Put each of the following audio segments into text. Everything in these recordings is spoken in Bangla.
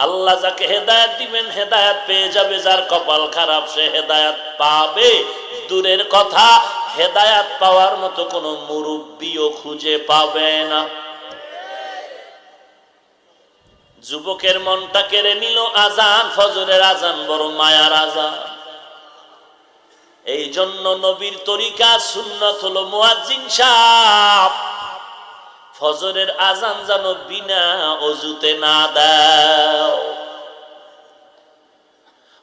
আল্লাহ যাকে হেদায়াত দিবেন, হেদায়াত পেয়ে যাবে। যার কপাল খারাপ, সে হেদায়াত পাবে। দূরের কথা, হেদায়াত পাওয়ার মতো কোনো মুরব্বীও খুঁজে পাবে না। যুবকের মনটা কেড়ে নিল আজান, ফজরের আজান বড় মায়ার আজান। এই জন্য নবীর তরিকা সুন্নত হলো মুয়াজ্জিন সাহ ফজরের আজান যেন বিনা অজুতে না দাও।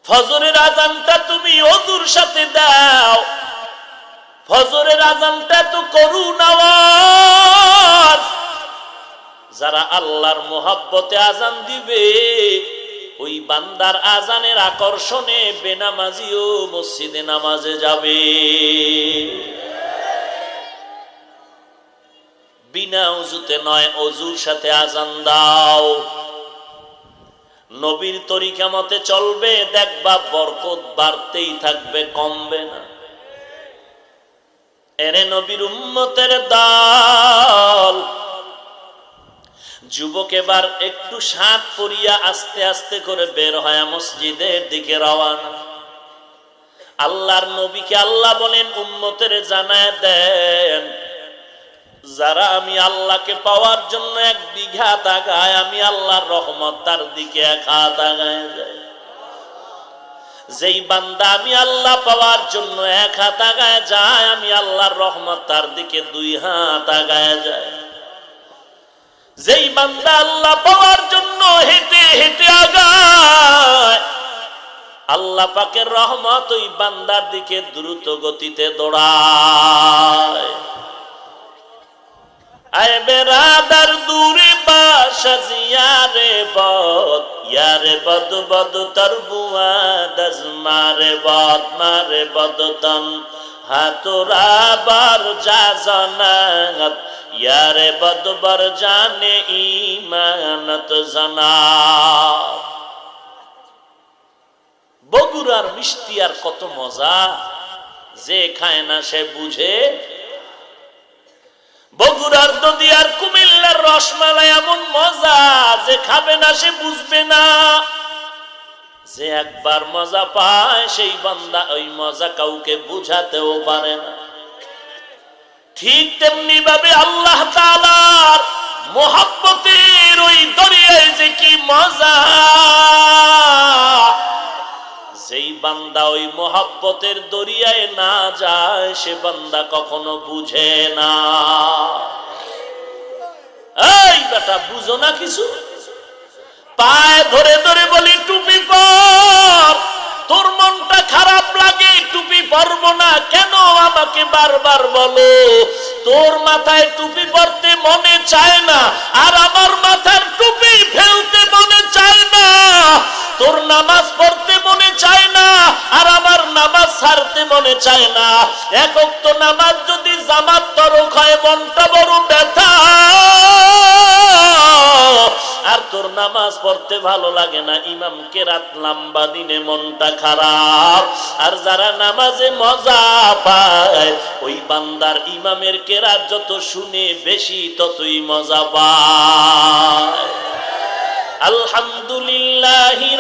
ফজরের আজানটা তুমি অজুর সাথে দাও। ফজরের আজানটা তো করুন আওয়াজ যারা আল্লাহর মোহাব্বতে আজান দিবে, ওই বান্দার আজানের আকর্ষণে বেনামাজিও মসজিদে নামাজে যাবে। বিনা অজুতে নয় অজুর সাথে আজান দাও। নবীর তরিকা মতে চলবে, দেখবা বরকত বাড়তেই থাকবে, কমবে না। এরে নবীর উম্মতের দল। যুবক এবার একটু সাত পরিয়া আস্তে আস্তে করে বের হয় মসজিদের দিকে রওয়ানা। আল্লাহর নবীকে আল্লাহ বলেন, উম্মতের জানায় দেন যারা আমি আল্লাহকে পাওয়ার জন্য এক বিঘা তাগায় আমি আল্লাহর রহমত তার দিকে এক হাত যায়। যেই বান্দা আমি আল্লাহ পাওয়ার জন্য এক হাত আগায় যায়, আমি আল্লাহর রহমত তার দিকে দুই হাত আগায় যায়। যেই বান্দা আল্লাহ পাওয়ার জন্য হেঁটে হেঁটে আগায়, আল্লাহ পাকের রহমত ওই বান্দার দিকে দ্রুত গতিতে দৌড়ায়। আয় বেরাদার দূরে বাসা জিয়ারে বদ, ইয়ারে বদ বদ তর বুয়া দজ মারে বদ মারে বদ তন। হাতুরা বার যা জনাত, ইয়ারে বদ বর জানে ইমানত জানা বগুড়ার মিষ্টি আর কত মজা, যে খায় না সে বুঝে বগুড়ার নদী আর কুমিল্লার রসমালাই এমন মজা, যে খাবে না সে বুঝবে না। যে একবার মজা পায়, সেই বান্দা ওই মজা কাউকে বুঝাতেও পারে না। ঠিক তেমনি ভাবে আল্লাহ তালার বান্দা ওই মোহাব্বতের দরিয়ায় না যায়, সে বান্দা কখনো বুঝে না। এই বেটা, বুঝো না কিছু? পায়ে ধরে ধরে বলি, টুপি পর। তোর মনটা খারাপ লাগে, টুপি পরবো না। কেন আমাকে বারবার বলো? তোর মাথায় টুপি পরতে মনে চায় না, আর আমার মাথার টুপি ফেলতে মনে চায় না। তোর নামাজ পড়তে মনে চায় না, আর আমার নামাজ ছাড়তে মনে চায় না। একক তো নামাজ যদি জামাত তরক হয়, মনটা বড় ব্যথা। আর তোর নামাজ পড়তে ভালো লাগে না, ইমামকে রাত লম্বা দিনে মনটা খারাপ। আর যারা নামাজে মজা পায়, ওই বান্দার ইমামের কেরাত যত শুনে বেশি ততই মজা পায়। আলহামদুলিল্লাহ।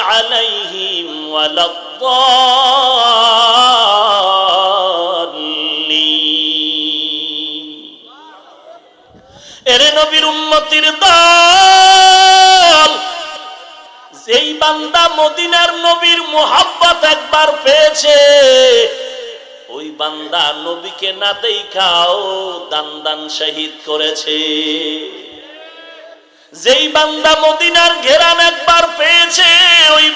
عليهم ولا الضالين এরে নবীর উম্মতির দল যেই বান্দা মদিনার নবীর মোহাব্বত একবার পেয়েছে ওই বান্দা নবীকে না দেখাও দান দান শহীদ করেছে যেই বান্দা মদিনার ঘেরান একবার পেয়েছে ওই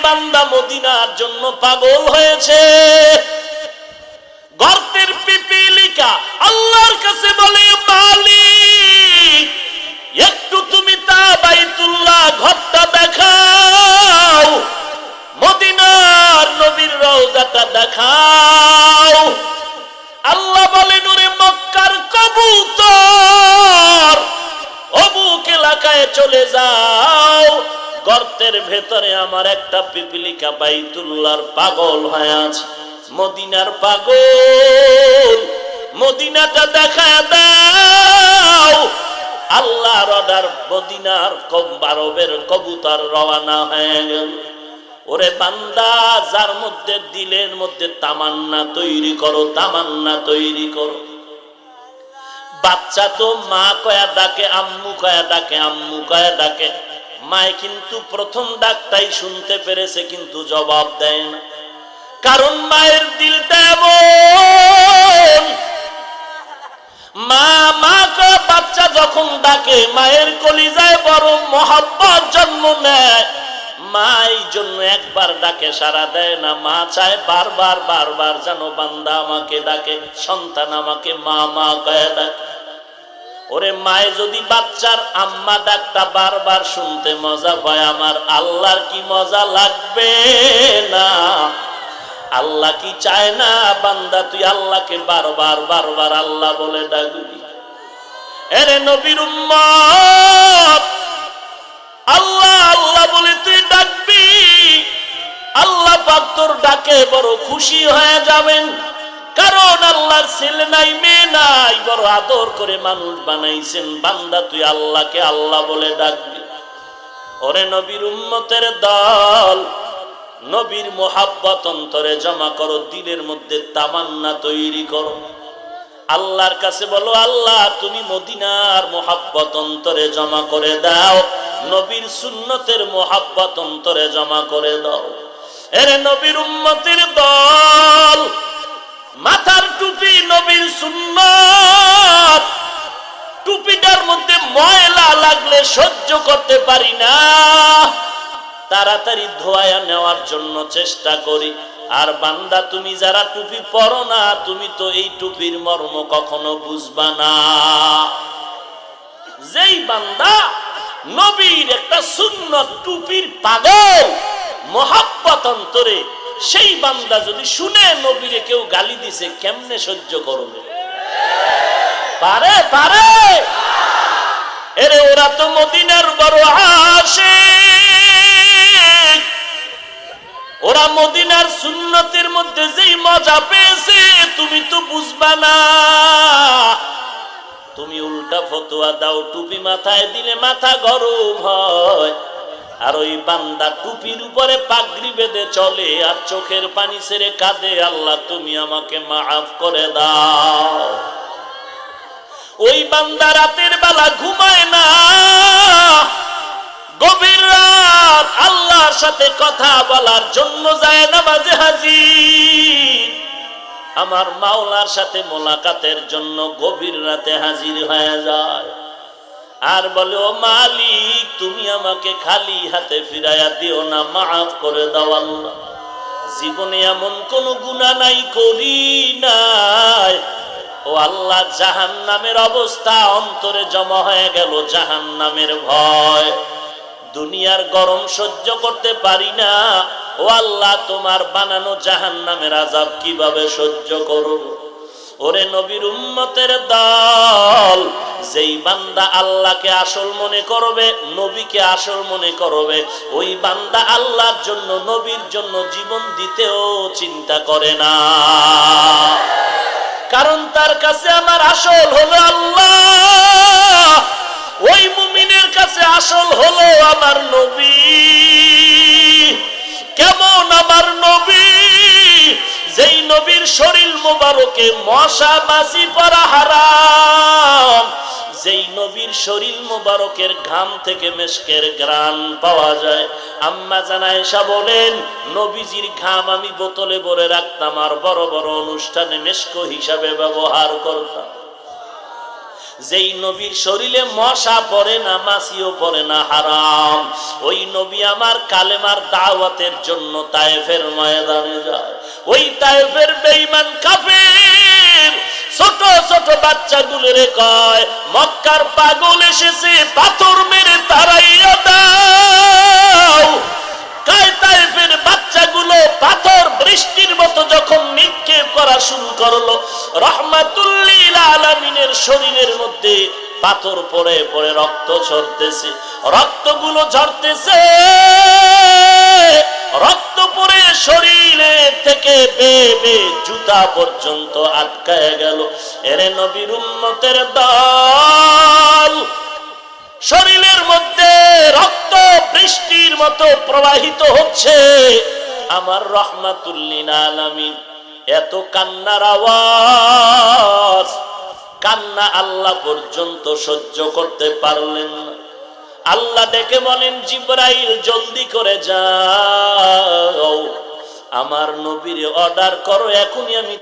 বান্দা মদিনার জন্য পাগল হয়েছে। গর্তের পিপিলিকা আল্লাহর কাছে বলে মালি একটু তুমি তা বাইতুল্লাহ ঘরটা দেখাও, মদিনার নবীর রওজাটা দেখাও। আল্লাহ বলে, নুরে মক্কার কবুতর, অমুক এলাকায় চলে যাও গর্তের ভেতরে আমার একটা পিপিলিকা বাইতুল্লার পাগল হয়ে আছে। মদিনার পাগল। মদিনাটা দেখা দাও। আল্লাহর অর্ডার মদিনার কম্বারবের কবুতর রওয়ানা হয়ে গেল। ওরে বান্দা, যার মধ্যে দিলের মধ্যে তামান্না তৈরি করো, তামান্না তৈরি করো। বাচ্চা তো মা কয়া ডাকে, আম্মু কয়া ডাকে, আম্মু কয়া ডাকে। মায় কিন্তু প্রথম ডাকটাই শুনতে পেরেছে, কিন্তু জবাব দেয় না। কারণ মায়ের দিলটা এমন। মা মা বাচ্চা যখন ডাকে, মায়ের কলিজায় বড় মহাব্বত জন্ম নেয়। মা এই জন্য একবার ডাকে সারা দেয় না। মা চায় বারবার বারবার যেন বান্দা আমাকে ডাকে, সন্তান আমাকে মা মা কয়ে ডাকে। ওরে মায়ে, যদি বাচ্চার আম্মা ডাকটা বারবার শুনতে মজা পায়, আমার আল্লাহর কি মজা লাগবে না? আল্লাহ কি চায় না? বান্দা, তুই আল্লাহকে বারবার বারবার আল্লাহ বলে ডাকবি। এরে নবীর উম্মত, আল্লাহ আল্লাহ বলে তুই ডাকবি। আল্লাহ পাক তোর ডাকে বড় খুশি হয়ে যাবেন। কারণ আল্লাহর ছেলে নাই, মেয়ে নাই, বড় আদর করে মানুষ বানাইছেন। বান্দা, তুই আল্লাহকে আল্লাহ বলে ডাকবি। ওরে নবীর উম্মতের দল, নবীর মোহাব্বত অন্তরে জমা করো, দিলের মধ্যে তামান্না তৈরি করো। আল্লাহর কাছে বলো, আল্লাহ, তুমি মদিনার মোহাব্বত অন্তরে জমা করে দাও, নবীর সুন্নতের মোহাব্বত অন্তরে জমা করে দাও। এরে নবীর উম্মতের দল মাথার টুপি নবীর সুন্নত। টুপিটার মধ্যে ময়লা লাগলে সহ্য করতে পারি না। তাড়াতাড়ি ধোয়া নেওয়ার জন্য চেষ্টা করি। আর বান্দা, তুমি যারা টুপি পরো না, তুমি তো এই টুপির মর্ম কখনো বুঝবা না। যেই বান্দা নবীর একটা সুন্নত টুপির পাগল, মহাব্বত অন্তরে সেই বান্দা যদি শুনে নবীরে কেউ গালি দিছে, কেমনে সহ্য করবে? পারে পারে। এরে, ওরা তো মদিনার বড় আসে ওরা মদিনার সুন্নতের মধ্যে যেই মজা পেয়েছে, তুমি তো বুঝবা না। তুমি উল্টা ফতোয়া দাও, টুপি মাথায় দিলে মাথা গরম হয়। আর ওই বান্দা টুপির উপরে পাগড়ি বেঁধে চলে আর চোখের পানি ছেড়ে কাঁদে, আল্লাহ, তুমি আমাকে মাফ করে দাও। ওই বান্দা রাতের বেলা ঘুমায় না। গভীর রাত আল্লাহর সাথে কথা বলার জন্য যায় না মাঝে হাজির। আমার মাওলার সাথে মোলাকাতের জন্য গভীর রাতে হাজির হয়ে যায়। আর বলে, ও মালিক আমাকে খালি হাতে ফিরাইয়া দিও না, মাফ করে দাও আল্লাহ। জীবনে এমন কোন গুণা নাই, করি নাই। ও আল্লাহ জাহান নামের অবস্থা অন্তরে জমা হয়ে গেল জাহান নামের ভয়। দুনিয়ার গরম সহ্য করতে পারি না। ও আল্লাহ, তোমার বানানো জাহান নামের আজাব কীভাবে সহ্য করব? ওরে নবীর উম্মতের দল যেই বান্দা আল্লাহকে আসল মনে করবে, নবীকে আসল মনে করবে, ওই বান্দা আল্লাহর জন্য, নবীর জন্য জীবন দিতেও চিন্তা করে না। কারণ তার কাছে আমার আসল হলো আল্লাহ। ওই মুমিনের কাছে আসল হলো আমার নবী। কেমন আমার নবী? যেই নবীর শরীর মোবারকে মশা মাসি পরা হারাম। যেই নবীর শরীর মোবারকের ঘাম থেকে মেশকের গ্রান পাওয়া যায়। আম্মা জানায়সা বলেন, নবীজির ঘাম আমি বোতলে ভরে রাখতাম আর বড় বড় অনুষ্ঠানে মেশক হিসাবে ব্যবহার করতাম। যেই নবীর শরীরে মশা পড়ে না মাসিও পড়ে না, হারাম। ওই নবী আমার কালেমার দাওয়াতের জন্য তায়েফের ময়দানে যায়। ওই তায়েফের বেঈমান কাফের ছোট ছোট বাচ্চাগুলো রে কয়, মক্কার পাগল এসেছে, পাথর মেরে তাইফের বাচ্চাগুলো পাথর বৃষ্টির মতো যখন করা শুরু করল শরীরের মধ্যে পাথর রক্ত ঝরতেছে ঝরতেছে। রক্ত পরে শরীরে থেকে বেয়ে জুতা পর্যন্ত আটকায় গেল। এরে নবীর উম্মতের দল। শরীরের মধ্যে রক্ত বৃষ্টির মতো প্রবাহিত হচ্ছে। আমার রহমাতুল্লিন আলামিন, এত কান্নার আওয়াজ। কান্না আল্লাহ পর্যন্ত সহ্য করতে পারলেন না। আল্লাহ দেখে বলেন জিব্রাইল জলদি করে যাও। আমার নবীর অর্ডার করো এখনই আমি